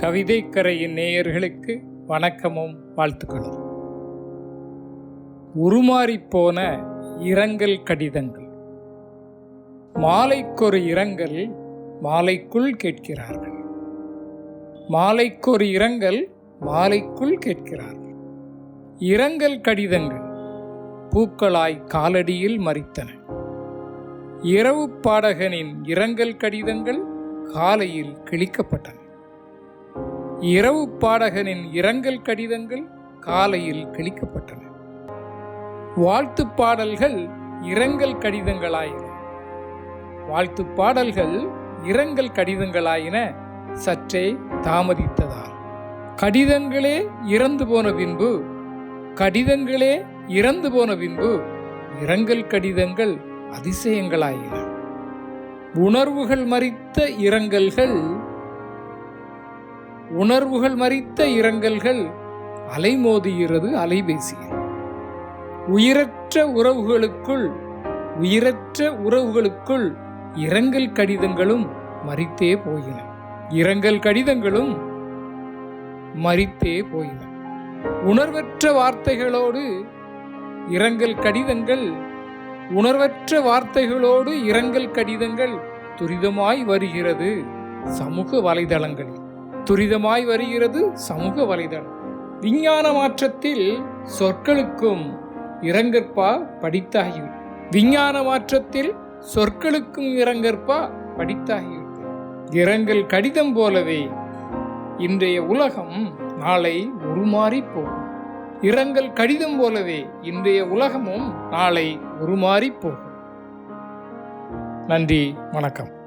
கவிதைக்கரையின் நேயர்களுக்கு வணக்கமும் வாழ்த்துக்களும். உருமாறிப்போன இரங்கல் கடிதங்கள். மாலைக்கொரு இரங்கல் மாலைக்குள் கேட்கிறார்கள். மாலைக்கொரு இரங்கல் மாலைக்குள் கேட்கிறார்கள். இரங்கல் கடிதங்கள் பூக்களாய் காலடியில் மறித்தன. இரவு பாடகனின் இரங்கல் கடிதங்கள் காலையில் கிழிக்கப்பட்டன. இரவு பாடகனின் இரங்கல் கடிதங்கள் காலையில் கிழிக்கப்பட்டன. வாழ்த்து பாடல்கள் இரங்கல் கடிதங்களாயின. வாழ்த்து பாடல்கள் இரங்கல் கடிதங்களாயின. சற்றே தாமதித்ததால். கடிதங்களே இறந்து போன பின்பு கடிதங்களே இறந்து போன பின்பு இரங்கல் கடிதங்கள் அதிசயங்களாயின. உணர்வுகள் மறித்த இரங்கல்கள் உணர்வுகள் மறித்த இரங்கல்கள் அலைமோதுகிறது அலைபேசியில். உயிரற்ற உறவுகளுக்குள் உயிரற்ற உறவுகளுக்குள் இரங்கல் கடிதங்களும் மறித்தே போயின. இரங்கல் கடிதங்களும் மறித்தே போயின. உணர்வற்ற வார்த்தைகளோடு இரங்கல் கடிதங்கள் உணர்வற்ற வார்த்தைகளோடு இரங்கல் கடிதங்கள் துரிதமாய் வருகிறது சமூக வலைதளங்களில். துரிதமாய் வருகிறது சமூக வலைதளம். விஞ்ஞான மாற்றத்தில் சொற்களுக்கும் இறங்கற்பா படித்தாகிவிடும். விஞ்ஞான மாற்றத்தில் சொற்களுக்கும் இறங்கற்பா படித்தாகிவிட்டது இரங்கல் கடிதம் போலவே இன்றைய உலகம் நாளை உருமாறி போகும். இரங்கல் கடிதம் போலவே இன்றைய உலகமும் நாளை உருமாறி போகும். நன்றி வணக்கம்.